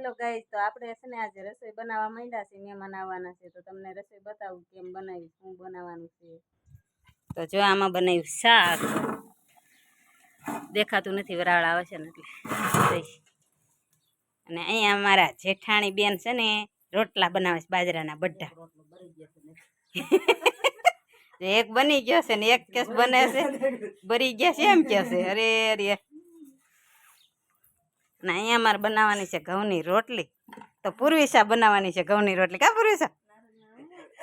Hello guys તો આપણે છે ને આજે રસોઈ બનાવવા માંડ્યા છે મહેમાન આવવાના છે. તો તમને રસોઈ બતાવું કેમ બનાવી શું બનાવવાનું છે. તો જો આમાં બનાવ્યું શાક. દેખાતું નથી, વરાળ આવે છે ને એટલે. અને અહીંયા અમારા જેઠાણી બેન છે ને, રોટલા બનાવે છે બાજરાના બઢા એક બની ગયો છે ને, એક કેસ બને છે. બરી ગયા છે એમ કે છે. અરે અરે. અને અહીંયા મારે બનાવવાની છે ઘઉંની રોટલી. તો પૂર્વિશા બનાવવાની છે ઘઉંની રોટલી. કા પૂર્વિશા?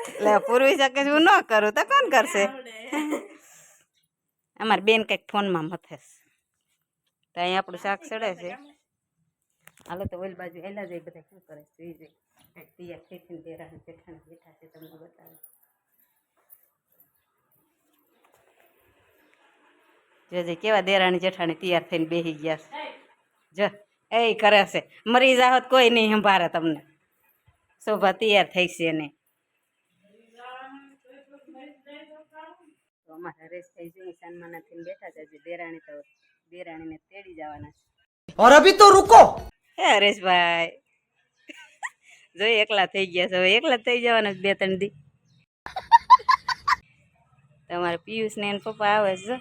એટલે પૂર્વિશા કે હું ન કરું તો કોણ કરશે? અમારે બેન કંઈક ફોનમાં મથે તો અહીંયા આપણું શાક ચડે છે. હાલો તો ઓલ બાજુ એલા જાય બધા શું કરે સુઈ જાય. પિયા તૈયાર બેરાને બેઠાને બેઠા છે, તમને બતાવે. જોજે કેવા દેરાણી જેઠાણી તૈયાર થઈને બેસી ગયા છે. જો. એ કરે છે. મરી જાહત કોઈ નહીં સંભાળે તમને. શોભા તૈયાર થઈ છે ને. હરેશ થઈ ગયું સન્માન થઈને બેઠા છે દેરાણી તો દેરાણીને તેડી જવાના છે. ઓર રૂકો. હે હરેશભાઈ જોઈ એકલા થઈ ગયા છે હવે એકલા થઈ જવાના બે ત્રણ દી. તમારે પિયુષ ને પપ્પા આવે છે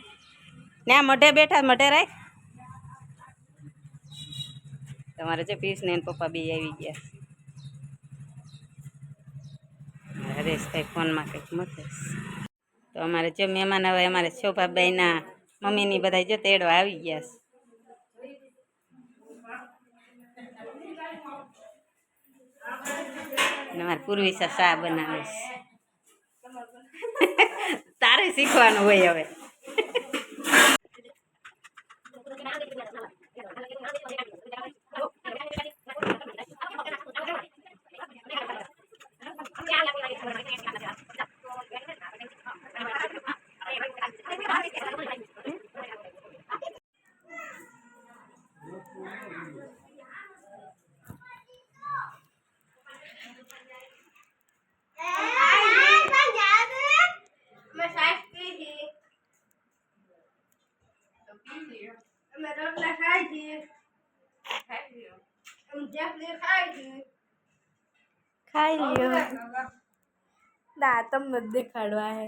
ને મઢે બેઠા મઢે રાખ. તમારે જો પીસ ને પપ્પા બે આવી ગયા. હરેશભાઈ ફોનમાં કંઈક મથે તો અમારે જો મહેમાન હવે અમારે શોભાભાઈના મમ્મીની બધા જો તેડવા આવી ગયા છે. મારે પૂર્વિશા શા બનાવે તારે શીખવાનું હોય હવે. ખાઈ લ્યો. ના તમને દેખાડવા હે.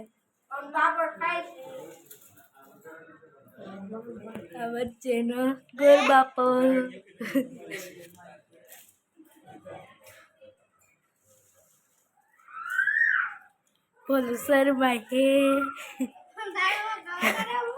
વચ્ચેનો ગોર બાપો. બોલું શર્મા હે.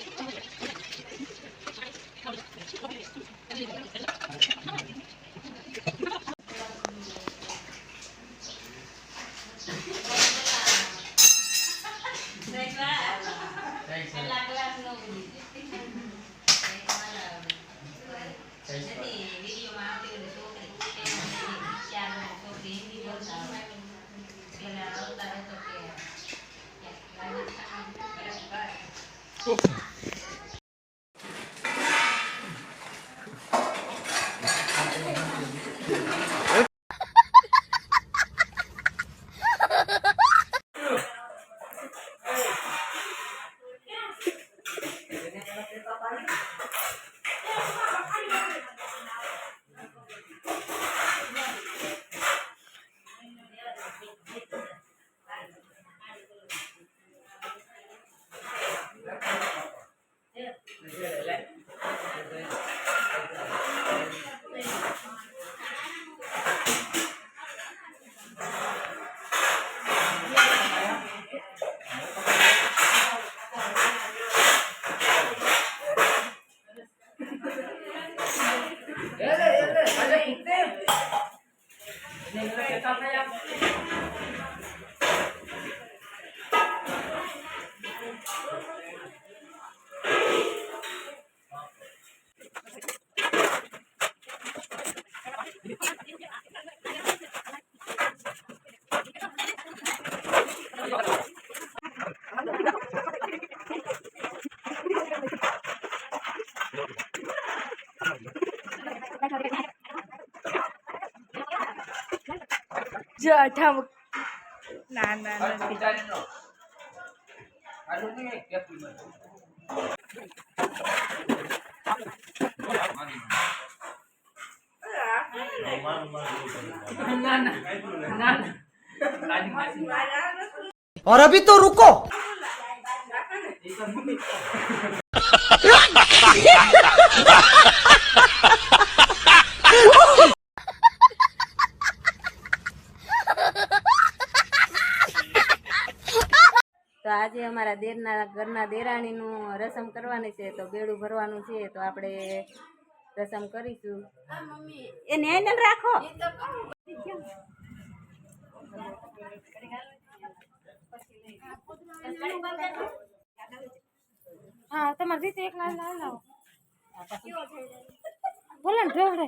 જો અઠામ ના ના નથી और अभी तो रुको તો આજે અમારા દેરના, ઘરના દેરાણીનું રસમ કરવાની છે, તો બેડું ભરવાનું છે, તો આપણે રસમ કરીશું. એ ન્યાય રાખો. હા, તમારી રીતે એક લાલ લાલ લાવો. બોલો ને ઢોળે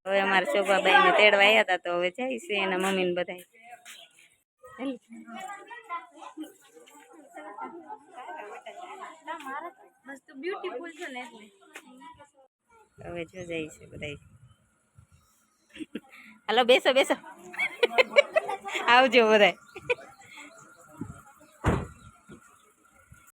હવે અમારા શોભાબાઈ ને તેડવા આવ્યા હતા તો હવે જાય છે એના મમ્મી ને બધા મસ્ત બ્યુટીફુલ છે ને એટલે હવે જો જાય છે બધા હાલો બેસો બેસો આવજો બધા